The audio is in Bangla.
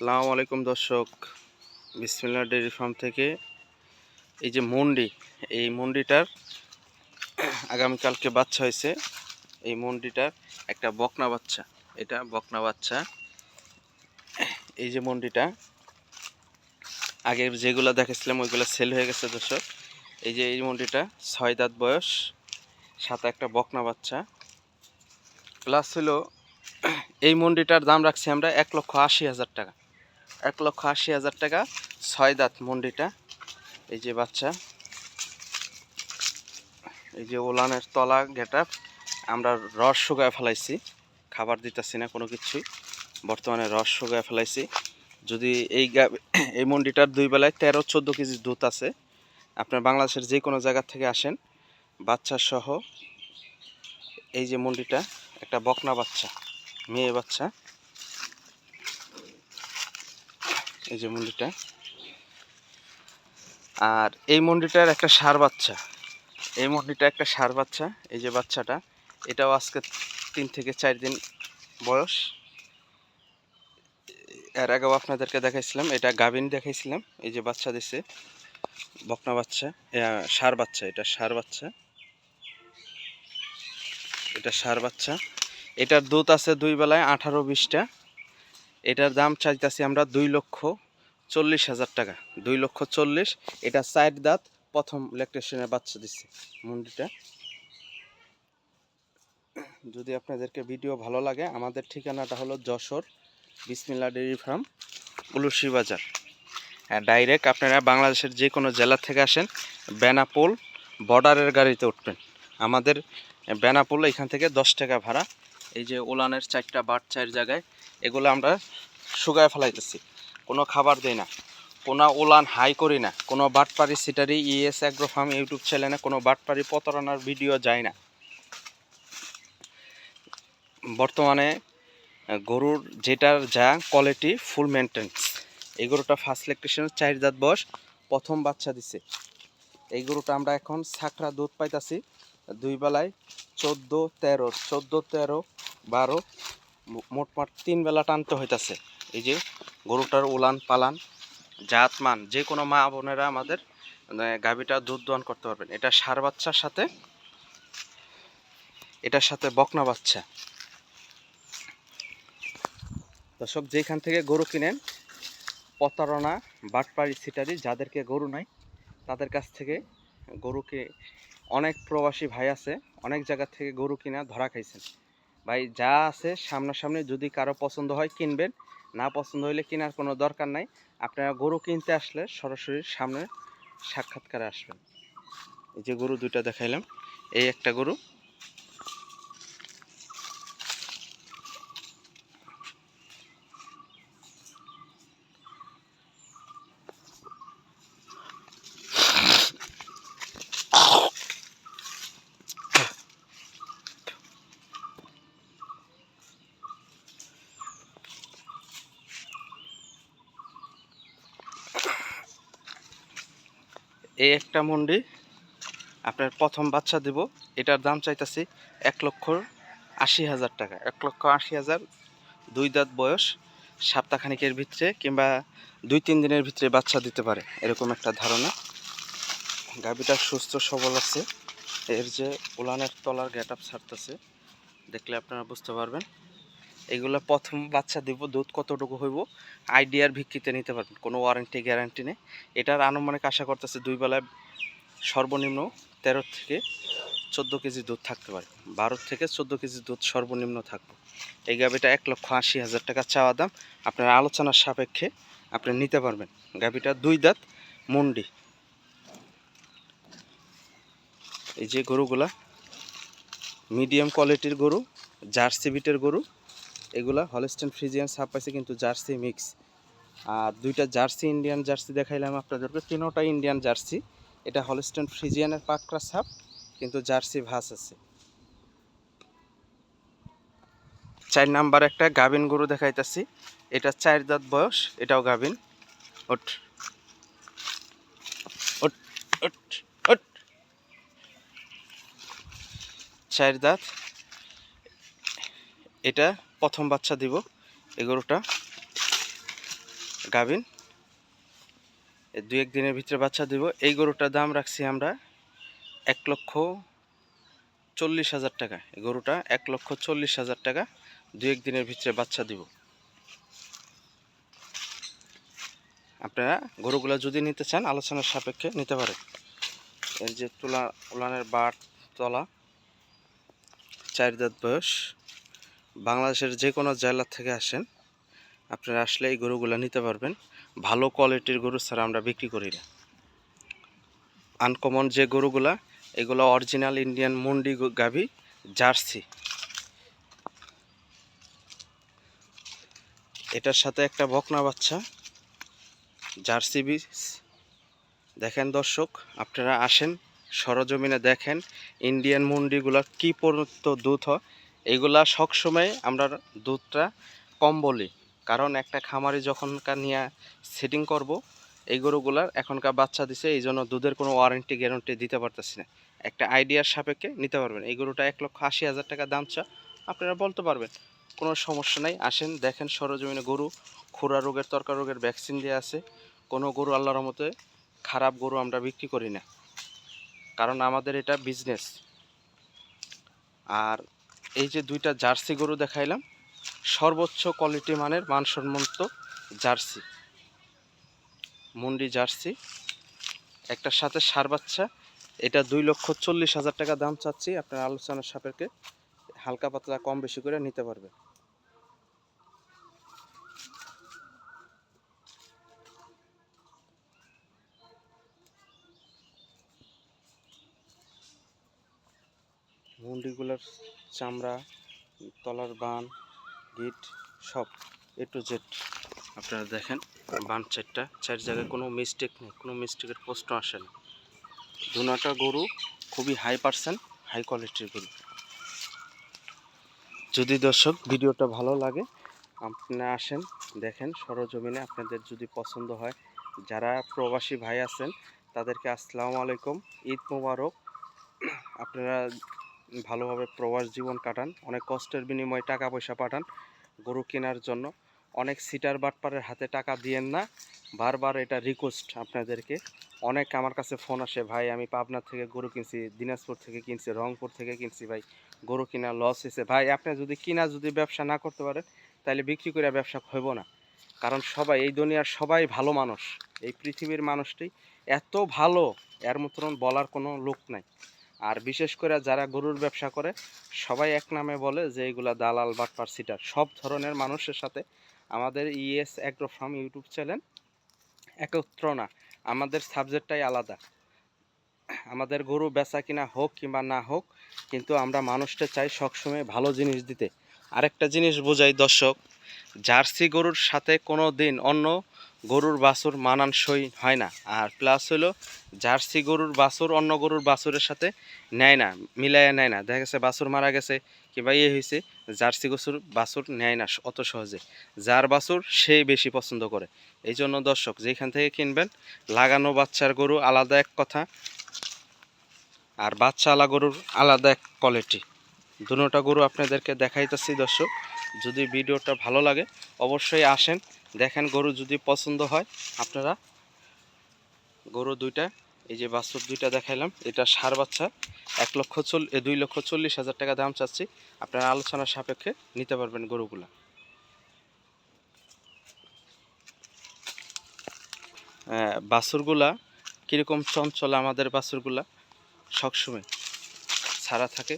আসসালামু আলাইকুম দর্শক। বিসমিল্লা ডেয়ারি ফার্ম থেকে এই যে মন্ডি, এই মন্ডিটার আগামীকালকে বাচ্চা হয়েছে। এই মন্ডিটার একটা বকনা বাচ্চা, এটা বকনা বাচ্চা। এই যে মন্ডিটা, আগে যেগুলো দেখেছিলাম, ওইগুলো সেল হয়ে গেছে দর্শক। এই যে এই মন্ডিটা, ছয় দাঁত বয়স, সাথে একটা বকনা বাচ্চা। প্লাস হলো, এই মন্ডিটার দাম রাখছি আমরা এক লক্ষ আশি হাজার টাকা। এক লক্ষ আশি হাজার টাকা। ছয় দাঁত মন্ডিটা। এই যে বাচ্চা। এই যে ওলানের তলা গেটা আমরা রস শুকায় ফেলাইছি। খাবার দিতেছি না কোনো কিছুই। বর্তমানে রস শুকায় ফেলাইছি। যদি এই এই মন্ডিটার দুই বেলায় তেরো চোদ্দ কেজি দুধ আছে। আপনার বাংলাদেশের যে কোনো জায়গা থেকে আসেন, বাচ্চা সহ এই যে মন্ডিটা, একটা বকনা বাচ্চা, মেয়ে বাচ্চা। এই যে মন্ডিটা আর এই মন্ডিটার একটা সার বাচ্চা। এই মন্ডিটা একটা সার বাচ্চা, এই যে বাচ্চাটা। এটাও আজকে তিন থেকে চার দিন বয়স। এর আগেও আপনাদেরকে দেখাইছিলাম, এটা গাভিন দেখাইছিলাম। এই যে বাচ্চা দিছে, বকনা বাচ্চা ষাঁড় বাচ্চা, এটা সার বাচ্চা। এটা ষাঁড় বাচ্চা। এটার দুধ আছে দুই বেলায় আঠারো বিশটা। এটার দাম চাইতেছি আমরা দুই লক্ষ চল্লিশ হাজার টাকা। দুই লক্ষ চল্লিশ, এটা সাইড দাঁত, প্রথম ইলেকট্রিশিয়ানের বাচ্চা দিচ্ছে মুন্ডিটা। যদি আপনাদেরকে ভিডিও ভালো লাগে, আমাদের ঠিকানাটা হলো যশোর বিসমিল্লা ডেয়ারি ফার্ম উলুসি বাজার। হ্যাঁ ডাইরেক্ট আপনারা বাংলাদেশের যে কোনো জেলা থেকে আসেন, বেনাপোল বর্ডারের গাড়িতে উঠবেন। আমাদের বেনাপোল এখান থেকে দশ টাকা ভাড়া। এই যে ওলানের চারটা বাট চার জায়গায় এগুলো আমরা শুকায় ফেলাইতেছি। কোনো খাবার দেই না। কোনো ওলান হাই করি না। কোনো বাটপাড়ি সিটারি, ইএস অ্যাগ্রো ফার্ম ইউটিউব চ্যানেলে কোনো বাটপাড়ি প্রতারণার ভিডিও যায় না। বর্তমানে গরুর যেটার যা কোয়ালিটি ফুল মেনটেন্স এই গরুটা ফার্স্ট ইলেকট্রিশিয়ান চার দাঁত বয়স, প্রথম বাচ্চা দিছে। এই গরুটা আমরা এখন ছাকরা দুধ পাইতাছি দুই বেলায় চোদ্দ তেরো চোদ্দ তেরো, বারো মোটমাট তিন বেলা টানতে হইতাছে। এই যে গরুটার উলান পালান, জাত মান, যে কোনো মা বোনেরা আমাদের মানে গাভীটা দুধ দোয়ান করতে পারবেন। এটা সার বাচ্চার সাথে, এটার সাথে বকনা বাচ্চা। দর্শক যেখান থেকে গরু কিনেন, প্রতারণা, বাটপাড়ি সিটারি যাদেরকে গরু নাই, তাদের কাছ থেকে গরুকে অনেক প্রবাসী ভাই আছে, অনেক জায়গা থেকে গরু কিনা ধরা খাইছেন। ভাই, যা আছে সামনাসামনি যদি কারও পছন্দ হয় কিনবেন, না পছন্দ হলে কেনার কোনো দরকার নাই। আপনারা গরু কিনতে আসলে সরাসরি সামনে সাক্ষাৎকারে আসবেন। এই যে গরু দুইটা দেখাইলাম, এই একটা গরু এই একটা মন্ডি, আপনার প্রথম বাচ্চা দেব, এটার দাম চাইতেছি এক লক্ষ আশি হাজার টাকা। এক লক্ষ আশি হাজার, দুই দাঁত বয়স, সপ্তাহখানিকের ভিতরে কিংবা দুই তিন দিনের ভিতরে বাচ্চা দিতে পারে, এরকম একটা ধারণা। গাভীটা সুস্থ, সবল আছে। এর যে উলানের তলার গেট আপ ছাড়তেছে, দেখলে আপনারা বুঝতে পারবেন। এগুলো প্রথম বাচ্চা দিব, দুধ কতটুকু হইব আইডিয়ার ভিত্তিতে নিতে পারবেন, কোনো ওয়ারেন্টি গ্যারান্টি নেই। এটার আনুমানিক আশা করতেছে দুই বেলায় সর্বনিম্ন তেরো থেকে চোদ্দ কেজি দুধ থাকতে পারে। বারো থেকে চোদ্দ কেজি দুধ সর্বনিম্ন থাকবে। এই গাভিটা এক লক্ষ আশি হাজার টাকা চাওয়া দাম। আপনার আলোচনার সাপেক্ষে আপনি নিতে পারবেন। গাভিটা দুই দাঁত, মুন্ডি। এই যে গরুগুলা মিডিয়াম কোয়ালিটির গরু, জার্সি বিটের গরু এগুলা হলস্টেন ফ্রিজিয়ান সাপ পাইছে কিন্তু জার্সি মিক্স। আর দুইটা জার্সি ইন্ডিয়ান জার্সি দেখাইলাম আপনাদেরকে, তিনোটা ইন্ডিয়ান জার্সি। এটা হলস্টেন ফ্রিজিয়ানের পাকড়া সাপ, কিন্তু জার্সি ভাস আছে। চার নাম্বার একটা গাভিন গরু দেখাইতাছি। এটা চার দাঁত বয়স, এটাও গাভিন। ওট ওট ওট। চার দাঁত। এটা প্রথম বাচ্চা দিব এই গরুটা। গাভিন। দু এক দিনের ভিতরে বাচ্চা দিব। এই গরুটার দাম রাখছি আমরা এক লক্ষ চল্লিশ হাজার টাকা। এই গরুটা এক লক্ষ চল্লিশ হাজার টাকা। দু এক দিনের ভিতরে বাচ্চা দিব। আপনারা গরুগুলো যদি নিতে চান, আলোচনার সাপেক্ষে নিতে পারেন। এর যে তুলা, উলানের বাট তলা, চার দাঁত বয়স। বাংলাদেশের যে কোনো জেলা থেকে আসেন, আপনারা আসলে এই গরুগুলো নিতে পারবেন। ভালো কোয়ালিটির গরু ছাড়া আমরা বিক্রি করি না। আনকমন যে গরুগুলা, এগুলো অরিজিনাল ইন্ডিয়ান মুন্ডি গাভী, জার্সি। এটার সাথে একটা বকনা বাচ্চা, জার্সি বিস দেখেন দর্শক, আপনারা আসেন, সরজমিনে দেখেন ইন্ডিয়ান মুন্ডিগুলো কী পরিণত দুধ হয় এগুলা সবসময় আমরা দুধটা কম বলি। কারণ একটা খামারি যখনকার নিয়ে সেটিং করব, এই গরুগুলার এখনকার বাচ্চা দিছে, এই জন্য দুধের কোনো ওয়ারেন্টি গ্যারান্টি দিতে পারতেছি না। একটা আইডিয়ার সাপেক্ষে নিতে পারবেন। এই গরুটা এক লক্ষ আশি হাজার টাকা দাম চা, আপনারা বলতে পারবেন। কোনো সমস্যা নাই, আসেন, দেখেন সরজমিনে গরু, খুরা রোগের তরকার রোগের ভ্যাকসিন দেওয়া আছে। কোনো গরু আল্লাহর মতে খারাপ গরু আমরা বিক্রি করি না। কারণ আমাদের এটা বিজনেস আর এই যে দুইটা জার্সি গরু দেখাইলাম, সর্বোচ্চ কোয়ালিটি মানের মানসম্মত জার্সি। মুন্ডি জার্সি, একটার সাথে সার বাচ্চা, এটা দুই লক্ষ চল্লিশ হাজার টাকা দাম চাচ্ছি, আপনার আলোচনার সাপেক্ষে হালকা পাতলা কম বেশি করে নিতে পারবেন। মুন্ডিগুলোর চামড়া, তলার বান, গিট, সব এ টু জেড আপনারা দেখেন বান চারটা চার জায়গায় কোনো মিস্টেক নেই, কোনো মিস্টেকের প্রশ্ন আসে না। দুনাটা গরু খুবই হাই পার্সেন্ট হাই কোয়ালিটির গরু। যদি দর্শক ভিডিওটা ভালো লাগে, আপনি আসেন, দেখেন সরজমিনে আপনাদের যদি পছন্দ হয়। যারা প্রবাসী ভাই আছেন, তাদেরকে আসসালামু আলাইকুম, ঈদ মোবারক। আপনারা ভালোভাবে প্রবাস জীবন কাটান, অনেক কষ্টের বিনিময়ে টাকা পয়সা পাঠান গরু কেনার জন্য। অনেক সিটার বাটপারের হাতে টাকা দিয়েন না, বারবার এটা রিকোয়েস্ট আপনাদেরকে। অনেক আমার কাছে ফোন আসে, ভাই, আমি পাবনা থেকে গরু কিনছি, দিনাজপুর থেকে কিনছি, রংপুর থেকে কিনছি, ভাই, গরু কিনা লস হয়েছে। ভাই, আপনি যদি কিনা, যদি ব্যবসা না করতে পারেন, তাহলে বিক্রি করে ব্যবসা হইব না। কারণ সবাই, এই দুনিয়ার সবাই ভালো মানুষ। এই পৃথিবীর মানুষটি এত ভালো, এর মতন বলার কোনো লোক নাই। আর বিশেষ করে যারা গরুর ব্যবসা করে, সবাই এক নামে বলে যে এগুলা দালাল, বাটপার, সিটার। সব ধরনের মানুষের সাথে আমাদের ES agro farm YouTube channel একত্র না। আমাদের সাবজেক্টটাই আলাদা। আমাদের গরু বেচা কিনা হোক কিংবা না হোক, কিন্তু আমরা মানুষটা চাই সবসময় ভালো জিনিস দিতে। আরেকটা জিনিস বোঝাই, দর্শক, জার্সি গরুর সাথে কোনো দিন অন্য গরুর বাছুর মানানসই হয় না। আর প্লাস হলো জার্সি গরুর বাছুর অন্য গরুর বাছুরের সাথে নেয় না, মিলাইয়া নেয় না। দেখা গেছে বাছুর মারা গেছে, কিংবা ইয়ে হয়েছে জার্সি গরুর বাছুর নেয় না অত সহজে। যার বাছুর সে বেশি পছন্দ করে। এই জন্য দর্শক যেখান থেকে কিনবেন, লাগানো বাচ্চার গরু আলাদা এক কথা, আর বাচ্চা আলা গরুর আলাদা এক কোয়ালিটি দুটোটা গরু আপনাদেরকে দেখাইতেছি দর্শক। যদি ভিডিওটা ভালো লাগে অবশ্যই আসেন দেখেন গরু যদি পছন্দ হয় আপনারা গরু দুইটা এই যে বাছুর দুইটা দেখাইলাম এটা সার বাচ্চা এক লক্ষ চল দুই লক্ষ চল্লিশ হাজার টাকা দাম চাচ্ছি আপনারা আলোচনার সাপেক্ষে নিতে পারবেন গরুগুলা। আহ, বাছুরগুলা কীরকম চঞ্চল আমাদের বাছুরগুলা সবসময় ছাড়া থাকে।